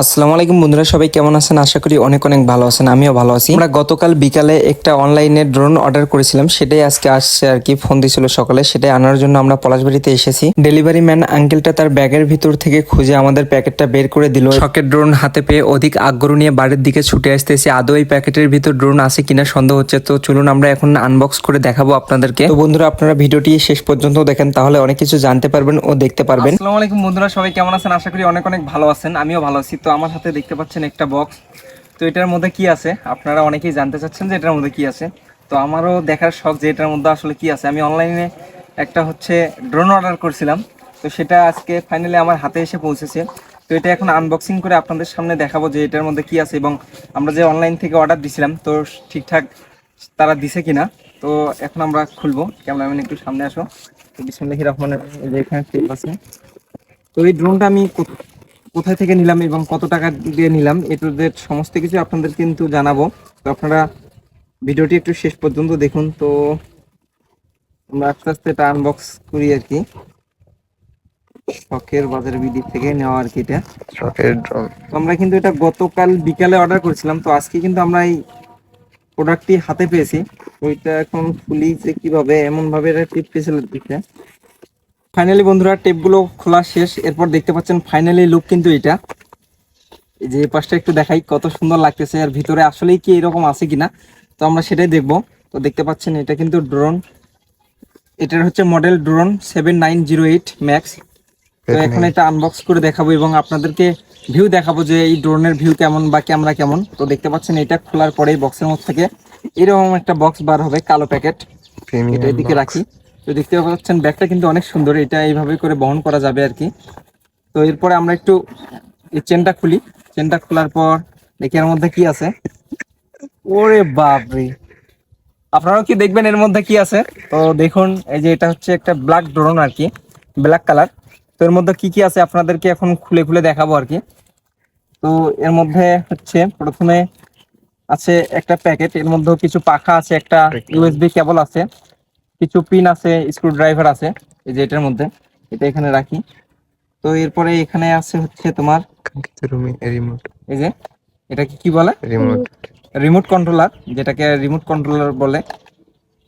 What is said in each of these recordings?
আসসালামু আলাইকুম বন্ধুরা, সবাই কেমন আছেন? আশা করি অনেক অনেক ভালো আছেন, আমিও ভালো আছি। আমরা গতকাল বিকালে একটা অনলাইনে ড্রোন অর্ডার করেছিলাম, সেটাই আজকে আসছে আর কি, ফোন দিছিল সকালে, সেটাই আনার জন্য আমরা পলাশবাড়িতে এসেছি। ডেলিভারি ম্যান আঙ্কেলটা তার ব্যাগের ভিতর থেকে খুঁজে আমাদের প্যাকেটটা বের করে দিল। শকের ড্রোন হাতে পেয়ে অধিক আগ্রহ নিয়ে বাড়ির দিকে ছুটে আসতেছি। আদৌ এই প্যাকেটের ভিতর ড্রোন আছে কিনা সন্দেহ হচ্ছে? তো চলুন আমরা এখন আনবক্স করে দেখাবো আপনাদেরকে। তো বন্ধুরা, আপনারা ভিডিওটি শেষ পর্যন্ত দেখেন, তাহলে অনেক কিছু জানতে পারবেন ও দেখতে পারবেন। আসসালামু আলাইকুম বন্ধুরা, সবাই কেমন আছেন? আশা করি অনেক অনেক ভালো আছেন, আমিও ভালো আছি। তো আমার হাতে দেখতে পাচ্ছেন একটা বক্স তো এটার মধ্যে কি আছে? আপনারা অনেকেই জানতে চাচ্ছেন যে এটার মধ্যে কি আছে। তো আমারও দেখার শখ যে এটার মধ্যে আসলে কি আছে। আমি অনলাইনে একটা হচ্ছে ড্রোন অর্ডার করছিলাম। তো সেটা আজকে ফাইনালি আমার হাতে এসে পৌঁছেছে। তো এটা এখন আনবক্সিং করে আপনাদের সামনে দেখাবো যে এটার মধ্যে কি আছে এবং আমরা যে অনলাইন থেকে অর্ডার দিছিলাম, তো ঠিকঠাক তারা দিছে কিনা। তো এখন আমরা খুলবো। ক্যামেরাম্যান একটু সামনে আসো। তো বিসমুল্লাহির রহমানের এখানে আছে। তো এই ড্রোনটা আমি কোথায় থেকে নিলাম এবং কত টাকা দিয়ে নিলাম এটুদের সমস্ত কিছু আপনাদের কিন্তু জানাব। তো আপনারা ভিডিওটি একটু শেষ পর্যন্ত দেখুন। তো আমরা আস্তে আস্তে এটা আনবক্স করি আর কি। শখের বাজার বিডি থেকে নেওয়া আর কি এটা। শখের ড্রোন তো আমরা কিন্তু এটা গতকাল বিকালে অর্ডার করেছিলাম। তো আজকে কিন্তু আমরা এই প্রোডাক্টটি হাতে পেয়েছি। ওইটা এখন খুলি যে কীভাবে এমন ভাবে এটা টিপ পেয়েছিল দিতে ফাইনালি বন্ধুরা টেপগুলো খোলা শেষ। এরপর দেখতে পাচ্ছেন ফাইনালি লুক কিন্তু এটা। এই যে পাশটা একটু দেখাই কত সুন্দর লাগতেছে। আর ভিতরে আসলেই কি এরকম আছে কিনা? তো আমরা সেটাই দেখব। তো দেখতে পাচ্ছেন এটা কিন্তু ড্রোন এটার হচ্ছে model drone seven nine zero eight max তো এখন এটা আনবক্স করে দেখাবো এবং আপনাদেরকে ভিউ দেখাবো যে এই ড্রোনের ভিউ কেমন বা ক্যামেরা কেমন। তো দেখতে পাচ্ছেন এটা খোলার পরেই বক্সের মধ্যে থেকে এরকম একটা বক্স বার হবে কালো প্যাকেট এটা এদিকে রাখি। তো দেখতে পাচ্ছেন ব্যাগটা কিন্তু অনেক সুন্দর এটা এইভাবে করে বহন করা যাবে আর কি। তো এরপরে আমরা একটু এই চেনটা খুলি। চেনটা খোলার পর দেখি এর মধ্যে কি আছে। ওরে বাপরে! আপনারাও কি দেখবেন এর মধ্যে কি আছে? তো দেখুন এই যে এটা হচ্ছে একটা ব্ল্যাক ড্রোন আর কি ব্ল্যাক কালার তো এর মধ্যে কি কি আছে আপনাদেরকে এখন খুলে খুলে দেখাবো আর কি। তো এর মধ্যে হচ্ছে প্রথমে আছে একটা প্যাকেট এর মধ্যেও কিছু পাখা আছে একটা ইউএসবি কেবল আছে। কিছু পিন আছে স্ক্রু ড্রাইভার আছে এই যে এটার মধ্যে। এটা এখানে রাখি। তো এরপরে এখানে আছে হচ্ছে তোমার রিমোট এই যে এটা কি কি বলে? রিমোট রিমোট কন্ট্রোলার যেটাকে রিমোট কন্ট্রোলার বলে।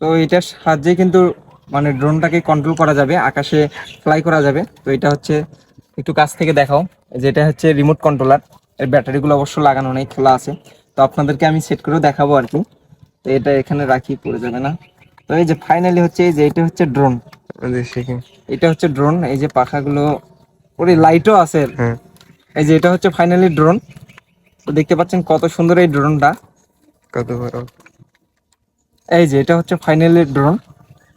তো এটার সাহায্যে কিন্তু মানে ড্রোনটাকে কন্ট্রোল করা যাবে আকাশে ফ্লাই করা যাবে। তো এটা হচ্ছে একটু কাছ থেকে দেখাও যেটা হচ্ছে রিমোট কন্ট্রোলার এর ব্যাটারিগুলো অবশ্য লাগানো নেই খোলা আছে। তো আপনাদেরকে আমি সেট করেও দেখাবো আর কি। তো এটা এখানে রাখি পড়ে যাবে না। তো এই যে ফাইনালি হচ্ছে এই যে এটা হচ্ছে ড্রোন এটা হচ্ছে ড্রোন এই যে পাখাগুলো ওরে লাইটও আছে। হ্যাঁ। এই যে এটা হচ্ছে ফাইনালি ড্রোন তো দেখতে পাচ্ছেন কত সুন্দর এই ড্রোনটা কত বড়। এই যে এটা হচ্ছে ফাইনালি ড্রোন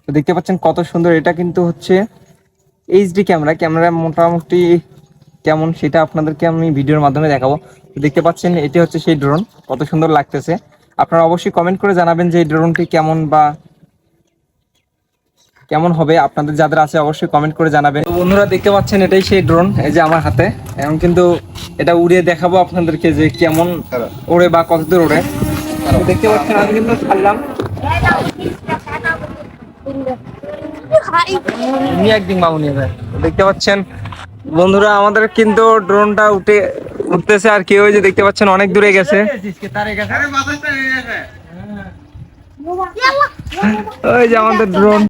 তো দেখতে পাচ্ছেন কত সুন্দর। এটা কিন্তু হচ্ছে এইচডি ক্যামেরা ক্যামেরা মোটামুটি কেমন সেটা আপনাদেরকে আমি ভিডিওর মাধ্যমে দেখাবো। তো দেখতে পাচ্ছেন এটি হচ্ছে সেই ড্রোন কত সুন্দর লাগতেছে। আপনারা অবশ্যই কমেন্ট করে জানাবেন যে এই ড্রোনটি কেমন বা কেমন হবে, আপনাদের যাদের আছে অবশ্যই কমেন্ট করে জানাবেন। বন্ধুরা দেখতে পাচ্ছেন, এটাই সেই ড্রোন এই যে আমার হাতে। এখন কিন্তু এটা উড়িয়ে দেখাবো আপনাদেরকে যে কেমন ওড়ে বা কতদূর ওড়ে। দেখতে পাচ্ছেন, আমি কিন্তু ছাড়লাম। একদিন দেখতে পাচ্ছেন, বন্ধুরা, আমাদের কিন্তু ড্রোনটা উঠে, উঠতেছে আর কেউ যে দেখতে পাচ্ছেন, অনেক দূরে গেছে। ওই যে আমাদের ড্রোন